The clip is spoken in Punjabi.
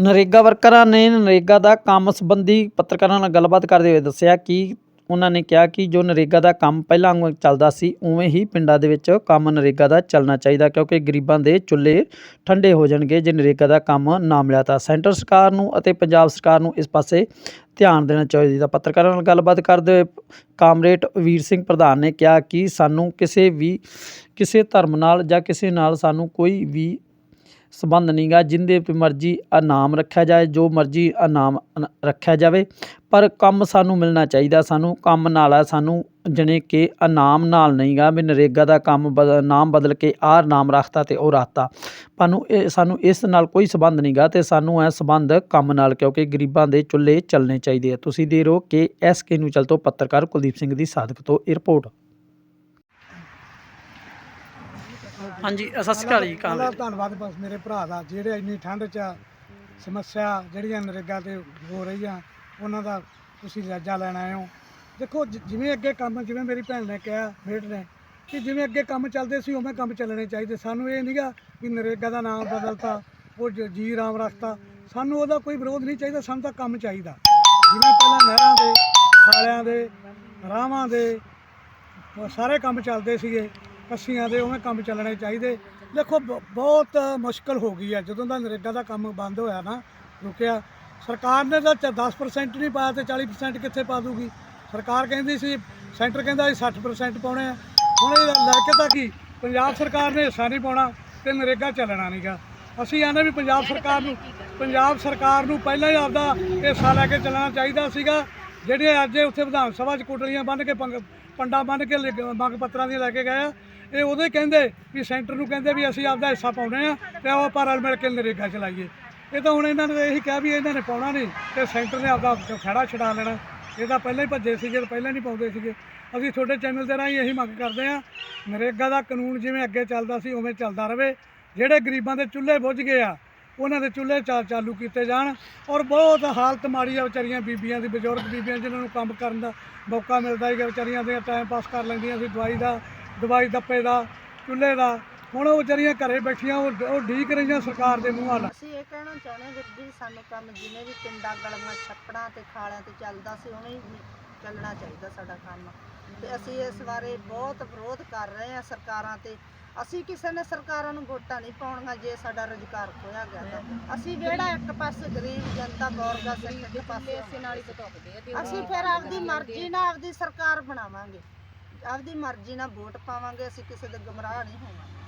ਨਰੇਗਾ ਵਰਕਰਾਂ ਨੇ ਨਰੇਗਾ ਦਾ ਕੰਮ ਸੰਬੰਧੀ ਪੱਤਰਕਾਰਾਂ ਨਾਲ ਗੱਲਬਾਤ ਕਰਦੇ ਹੋਏ ਦੱਸਿਆ ਕਿ ਉਹਨਾਂ ਨੇ ਕਿਹਾ ਕਿ ਜੋ ਨਰੇਗਾ ਦਾ ਕੰਮ ਪਹਿਲਾਂ ਵਾਂਗ ਚੱਲਦਾ ਸੀ, ਉਵੇਂ ਹੀ ਪਿੰਡਾਂ ਦੇ ਵਿੱਚ ਕੰਮ ਨਰੇਗਾ ਦਾ ਚੱਲਣਾ ਚਾਹੀਦਾ ਕਿਉਂਕਿ ਗਰੀਬਾਂ ਦੇ ਚੁੱਲ੍ਹੇ ਠੰਡੇ ਹੋ ਜਾਣਗੇ ਜੇ ਨਰੇਗਾ ਦਾ ਕੰਮ ਨਾ ਮਿਲਿਆ ਤਾਂ। ਸੈਂਟਰ ਸਰਕਾਰ ਨੂੰ ਅਤੇ ਪੰਜਾਬ ਸਰਕਾਰ ਨੂੰ ਇਸ ਪਾਸੇ ਧਿਆਨ ਦੇਣਾ ਚਾਹੀਦਾ ਪੱਤਰਕਾਰਾਂ ਨਾਲ ਗੱਲਬਾਤ ਕਰਦੇ ਹੋਏ ਕਾਮਰੇਡ ਵੀਰ ਸਿੰਘ ਪ੍ਰਧਾਨ ਨੇ ਕਿਹਾ ਕਿ ਸਾਨੂੰ ਕਿਸੇ ਵੀ, ਕਿਸੇ ਧਰਮ ਨਾਲ ਜਾਂ ਕਿਸੇ ਨਾਲ ਸਾਨੂੰ ਕੋਈ ਵੀ ਸੰਬੰਧ ਨਹੀਂਗਾ, ਜਿੰਦੇ ਤੇ ਮਰਜ਼ੀ ਇਨਾਮ ਰੱਖਿਆ ਜਾਏ, ਜੋ ਮਰਜ਼ੀ ਇਨਾਮ ਅਨ- ਰੱਖਿਆ ਜਾਵੇ, ਪਰ ਕੰਮ ਸਾਨੂੰ ਮਿਲਣਾ ਚਾਹੀਦਾ ਸਾਨੂੰ, ਕੰਮ ਨਾਲ ਆ ਸਾਨੂੰ, ਜਾਣੀ ਕਿ ਇਨਾਮ ਨਾਲ ਨਹੀਂਗਾ, ਵੀ ਨਰੇਗਾ ਦਾ ਕੰਮ ਬਦ- ਨਾਮ ਬਦਲ ਕੇ ਆਹ ਨਾਮ ਰੱਖਤਾ ਤੇ ਉਹ ਰੱਖਤਾ। ਸਾਨੂੰ ਇਹ, ਸਾਨੂੰ ਇਸ ਨਾਲ ਕੋਈ ਸੰਬੰਧ ਨਹੀਂਗਾ ਤੇ ਸਾਨੂੰ ਇਹ ਸੰਬੰਧ ਕੰਮ ਨਾਲ, ਕਿਉਂਕਿ ਗਰੀਬਾਂ ਦੇ ਚੁੱਲ੍ਹੇ ਚੱਲਣੇ ਚਾਹੀਦੇ ਆ। ਤੁਸੀਂ ਦੇ ਰਹੋ ਕਿ ਐਸ ਕੇ ਨਿਊਜ਼ ਚੈਨਲ ਤੋਂ ਪੱਤਰਕਾਰ ਕੁਲਦੀਪ ਸਿੰਘ ਦੀ ਸਾਦਕ ਤੋਂ ਇਹ ਰਿਪੋਰਟ। ਹਾਂਜੀ ਸਤਿ ਸ਼੍ਰੀ ਅਕਾਲ ਜੀ ਪਹਿਲਾ ਧੰਨਵਾਦ ਬਸ ਮੇਰੇ ਭਰਾ ਦਾ ਜਿਹੜੇ ਇੰਨੀ ਠੰਡ 'ਚ ਸਮੱਸਿਆ ਜਿਹੜੀਆਂ ਨਰੇਗਾ ਤੇ ਹੋ ਰਹੀਆਂ ਉਹਨਾਂ ਦਾ ਤੁਸੀਂ ਜਾਇਜ਼ਾ ਲੈਣ ਆਏ ਹੋ। ਦੇਖੋ ਜ- ਜਿਵੇਂ ਅੱਗੇ ਕੰਮ ਜਿਵੇਂ ਮੇਰੀ ਭੈਣ ਨੇ ਕਿਹਾ ਮੇਟ ਨੇ ਕਿ ਜਿਵੇਂ ਅੱਗੇ ਕੰਮ ਚੱਲਦੇ ਸੀ ਉਵੇਂ ਕੰਮ ਚੱਲਣੇ ਚਾਹੀਦੇ। ਸਾਨੂੰ ਇਹ ਨਹੀਂਗਾ ਕਿ ਨਰੇਗਾ ਦਾ ਨਾਮ ਬਦਲਤਾ ਉਹ ਜ- ਜੀ ਰਾਮ ਰੱਖਤਾ ਸਾਨੂੰ ਉਹਦਾ ਕੋਈ ਵਿਰੋਧ ਨਹੀਂ ਚਾਹੀਦਾ ਸਾਨੂੰ ਤਾਂ ਕੰਮ ਚਾਹੀਦਾ। ਜਿਵੇਂ ਪਹਿਲਾਂ ਨਹਿਰਾਂ ਦੇ ਖਾਲਿਆਂ ਦੇ ਰਾਹਾਂ ਦੇ ਉਹ ਸਾਰੇ ਕੰਮ ਚੱਲਦੇ ਸੀਗੇ। ਕੱਸੀਆਂ ਦੇ ਉਵੇਂ ਕੰਮ ਚੱਲਣੇ ਚਾਹੀਦੇ। ਦੇਖੋ, ਬ- ਬਹੁਤ ਮੁਸ਼ਕਲ ਹੋ ਗਈ ਹੈ। ਜਦੋਂ ਦਾ ਨਰੇਗਾ ਦਾ ਕੰਮ ਬੰਦ ਹੋਇਆ ਨਾ, ਰੁਕਿਆ, ਸਰਕਾਰ ਨੇ ਤਾਂ ਚ- 10% ਨਹੀਂ ਪਾਇਆ ਤੇ 40% ਕਿੱਥੇ ਪਾ ਦੂਗੀ? ਸਰਕਾਰ ਕਹਿੰਦੀ ਸੀ, ਸੈਂਟਰ ਕਹਿੰਦਾ ਸੀ 60% ਪਾਉਣੇ ਆ। ਹੁਣ ਇਹ ਲੈ ਕੇ ਤਾਂ ਕੀ? ਪੰਜਾਬ ਸਰਕਾਰ ਨੇ ਹਿੱਸਾ ਨਹੀਂ ਪਾਉਣਾ ਤੇ ਨਰੇਗਾ ਚੱਲਣਾ ਨਹੀਂਗਾ। ਅਸੀਂ ਆਨੇ ਵੀ ਪੰਜਾਬ ਸਰਕਾਰ ਨੂੰ, ਪੰਜਾਬ ਸਰਕਾਰ ਨੂੰ ਪਹਿਲਾਂ ਹੀ ਆਪਦਾ ਹਿੱਸਾ ਲੈ ਕੇ ਚੱਲਣਾ ਚਾਹੀਦਾ ਸੀਗਾ। ਜਿਹੜੇ ਅੱਜ ਇਹ ਉੱਥੇ ਵਿਧਾਨ ਸਭਾ 'ਚ ਕੁਟਲੀਆਂ ਬੰਨ੍ਹ ਕੇ ਪੰਗ- ਪੰਡਾਂ ਬੰਨ੍ਹ ਕੇ ਲਿ- ਮੰਗ ਪੱਤਰਾਂ ਦੀਆਂ ਲੈ ਕੇ ਗਏ ਆ ਇਹ ਉਹਦੇ ਕਹਿੰਦੇ ਵੀ ਸੈਂਟਰ ਨੂੰ ਕਹਿੰਦੇ ਵੀ ਅਸੀਂ ਆਪਦਾ ਹਿੱਸਾ ਪਾਉਣੇ ਆ ਤੇ ਉਹ ਪਰ ਰਲ ਮਿਲ ਕੇ ਨਰੇਗਾ ਚਲਾਈਏ। ਇਹ ਤਾਂ ਹੁਣ ਇਹਨਾਂ ਨੇ ਇਹੀ ਕਿਹਾ ਵੀ ਇਹਨਾਂ ਨੇ ਪਾਉਣਾ ਨਹੀਂ ਤੇ ਸੈਂਟਰ ਨੇ ਆਪਦਾ ਖੜਾ ਛਡਾ ਲੈਣਾ। ਇਹ ਤਾਂ ਪਹਿਲਾਂ ਹੀ ਭੱਜੇ ਸੀਗੇ ਪਹਿਲਾਂ ਨਹੀਂ ਪਾਉਂਦੇ ਸੀਗੇ। ਅਸੀਂ ਤੁਹਾਡੇ ਚੈਨਲ ਦੇ ਰਾਹੀਂ ਇਹੀ ਮੰਗ ਕਰਦੇ ਆ ਨਰੇਗਾ ਦਾ ਕਾਨੂੰਨ ਜਿਵੇਂ ਅੱਗੇ ਚੱਲਦਾ ਸੀ ਉਵੇਂ ਚੱਲਦਾ ਰਹੇ ਜਿਹੜੇ ਗਰੀਬਾਂ ਦੇ ਚੁੱਲ੍ਹੇ ਬੁੱਝ ਗਏ ਆ, ਉਹਨਾਂ ਦੇ ਚੁੱਲ੍ਹੇ ਚਾ ਚਾਲੂ ਕੀਤੇ ਜਾਣ ਔਰ ਬਹੁਤ ਹਾਲਤ ਮਾੜੀ ਆ ਵਿਚਾਰੀਆਂ ਬੀਬੀਆਂ ਦੀ, ਬਜ਼ੁਰਗ ਬੀਬੀਆਂ ਜਿਨ੍ਹਾਂ ਨੂੰ ਕੰਮ ਕਰਨ ਦਾ ਮੌਕਾ ਮਿਲਦਾ ਹੈ ਵਿਚਾਰੀਆਂ ਦੇ ਟਾਈਮ ਪਾਸ ਕਰ ਲੈਂਦੀਆਂ ਸੀ ਦਵਾਈ ਦਾ। ਦਵਾਈ ਦੱਪੇ ਦਾ ਚੁੱਲ੍ਹੇ ਦਾ ਹੁਣ ਉਹ ਵਿਚਾਰੀਆਂ ਘਰੇ ਬੈਠੀਆਂ ਉਹ ਉਹ ਢੀਕ ਰਹੀਆਂ ਸਰਕਾਰ ਦੇ ਮੂੰਹ ਵੱਲ। ਅਸੀਂ ਇਹ ਕਹਿਣਾ ਚਾਹੁੰਦੇ ਹਾਂ ਵੀਰ ਜੀ ਸਾਨੂੰ ਕੰਮ ਜਿਵੇਂ ਵੀ ਪਿੰਡਾਂ ਗਲੀਆਂ ਛੱਪੜਾਂ ਤੇ ਖਾਲਿਆਂ ਤੇ ਚੱਲਦਾ ਸੀ ਉਵੇਂ ਹੀ ਚੱਲਣਾ ਚਾਹੀਦਾ ਸਾਡਾ ਕੰਮ। ਤੇ ਅਸੀਂ ਇਸ ਬਾਰੇ ਬਹੁਤ ਵਿਰੋਧ ਕਰ ਰਹੇ ਹਾਂ ਸਰਕਾਰਾਂ ਤੇ। ਅਸੀਂ ਕਿਸੇ ਨੇ ਸਰਕਾਰਾਂ ਨੂੰ ਵੋਟਾਂ ਨਹੀਂ ਪਾਉਣੀਆਂ ਜੇ ਸਾਡਾ ਰੁਜ਼ਗਾਰ ਖੋਇਆ ਗਿਆ ਤਾਂ। ਅਸੀਂ ਜਿਹੜਾ ਇੱਕ ਪਾਸੇ ਗਰੀਬ ਜਨਤਾ ਗੌਰਗਾ ਸਿੰਘ ਇੱਕ ਪਾਸੇ ਅਸੀਂ ਨਾਲ ਹੀ ਅਸੀਂ ਫਿਰ ਆਪਦੀ ਮਰਜ਼ੀ ਨਾਲ ਆਪਦੀ ਸਰਕਾਰ ਬਣਾਵਾਂਗੇ। ਆਪਦੀ ਮਰਜ਼ੀ ਨਾਲ ਵੋਟ ਪਾਵਾਂਗੇ ਅਸੀਂ ਕਿਸੇ ਦੇ ਗਮਰਾਹ ਨਹੀਂ ਹੋਵਾਂਗੇ।